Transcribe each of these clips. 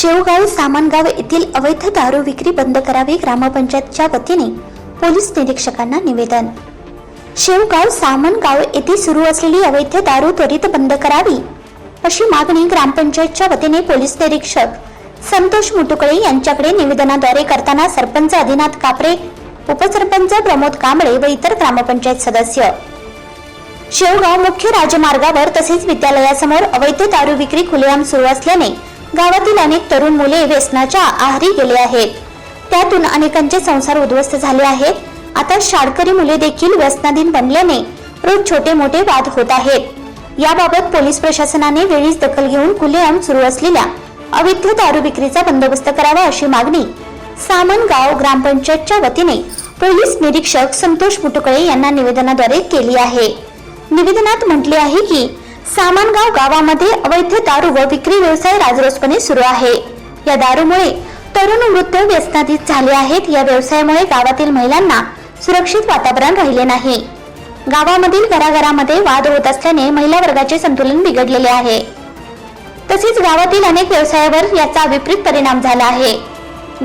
शेवगाव सामनगाव येथील अवैध दारू विक्री बंद करावी ग्रामपंचायतच्या वतीने पोलीस निरीक्षकांना निवेदन. शेवगाव सामनगाव येथे सुरू असलेली अवैध दारू त्वरित बंद करावी अशी मागणी ग्रामपंचायतच्या वतीने पोलीस निरीक्षक संतोष मुटुकळे यांच्याकडे निवेदनाद्वारे करताना सरपंच आदिनाथ कापरे उपसरपंच प्रमोद कांबळे व इतर ग्रामपंचायत सदस्य. शेवगाव मुख्य राजमार्गावर तसेच विद्यालयासमोर अवैध दारू विक्री खुलेआम सुरू असल्याने गावातील अनेक तरुण मुले व्यसनाच्या आहारी गेले आहेत. त्यातून अनेकांचे संसार उद्ध्वस्त झाले आहेत. आता शाळकरी मुले देखील व्यसनाधीन बनल्याने रोज छोटे मोठे वाद होत आहेत. याबाबत पोलीस प्रशासनाने वेळीच दखल घेऊन खुलेआम सुरू असलेल्या अवैध दारू विक्रीचा बंदोबस्त करावा अशी मागणी सामनगाव ग्रामपंचायतच्या वतीने पोलीस निरीक्षक संतोष मुटुकळे यांना निवेदनाद्वारे केली आहे. निवेदनात म्हटले आहे की सामानगाव गावामध्ये अवैध दारू व विक्री व्यवसाय राजरोसपणे सुरू आहे. या दारूमुळे तरुण वृद्ध व्यसनाधीत झाले आहेत. या व्यवसायामुळे गावातील महिलांना सुरक्षित वातावरण राहिले नाही. गावामधील घराघरामध्ये वाद होत असल्याने महिला वर्गाचे संतुलन बिघडलेले आहे. तसेच गावातील अनेक व्यवसायावर याचा विपरीत परिणाम झाला आहे.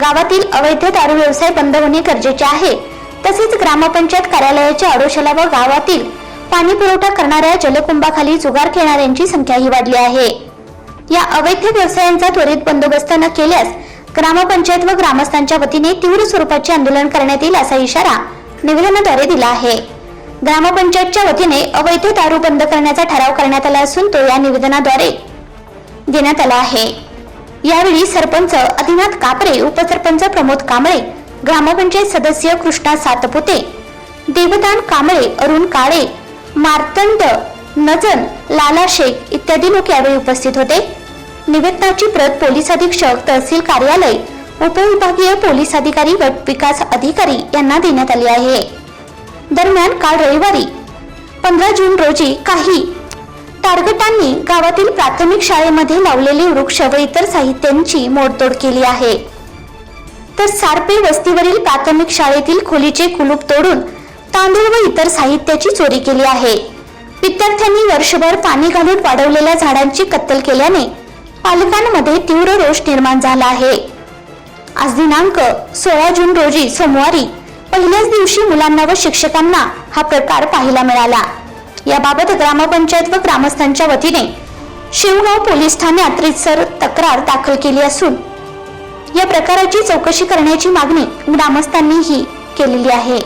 गावातील अवैध दारू व्यवसाय बंद होणे गरजेचे आहे. तसेच ग्रामपंचायत कार्यालयाच्या अडोशाला व गावातील पाणी पुरवठा करणाऱ्या जलकुंभाखाली जुगार खेळणाऱ्यांची संख्याही वाढली आहे. या अवैध व्यवसायांचा त्वरित बंदोबस्त न केल्यास ग्रामपंचायत व ग्रामस्थांच्या वतीने तीव्र स्वरूपाचे आंदोलन करण्यात येईल असा इशारा निवेदनाद्वारे दिला आहे. ग्रामपंचायतच्या वतीने अवैध दारू बंद करण्याचा ठराव करण्यात आला असून तो या निवेदनाद्वारे देण्यात आला आहे. यावेळी सरपंच आदिनाथ कापरे उपसरपंच प्रमोद कांबळे ग्रामपंचायत सदस्य कृष्णा सातपुते देवदान कांबळे अरुण काळे मार्तंड नजन लाला शेख इत्यादी लोक यावेळी उपस्थित होते. निवेदनाची प्रत पोलीस अधीक्षक तहसील कार्यालय उपविभागीय पोलीस अधिकारी गट विकास अधिकारी यांना देण्यात आली आहे. दरम्यान काल रविवारी पंधरा जून रोजी काही टार्गटांनी गावातील प्राथमिक शाळेमध्ये लावलेले वृक्ष व इतर साहित्यांची मोडतोड केली आहे. तर सारपे वस्तीवरील प्राथमिक शाळेतील खोलीचे कुलूप तोडून तांदूळ व इतर साहित्याची चोरी केली आहे. विद्यार्थ्यांनी वर्षभर पाणी घालून वाढवलेल्या झाडांची कत्तल केल्याने पालकांमध्ये तीव्र रोष निर्माण झाला आहे. आज दिनांक सोळा जून रोजी सोमवारी पहिल्याच दिवशी मुलांना व शिक्षकांना हा प्रकार पाहायला मिळाला. याबाबत ग्रामपंचायत व ग्रामस्थांच्या वतीने शिवगाव पोलीस ठाण्यात रितसर तक्रार दाखल केली असून या प्रकाराची चौकशी करण्याची मागणी ग्रामस्थांनीही केलेली आहे.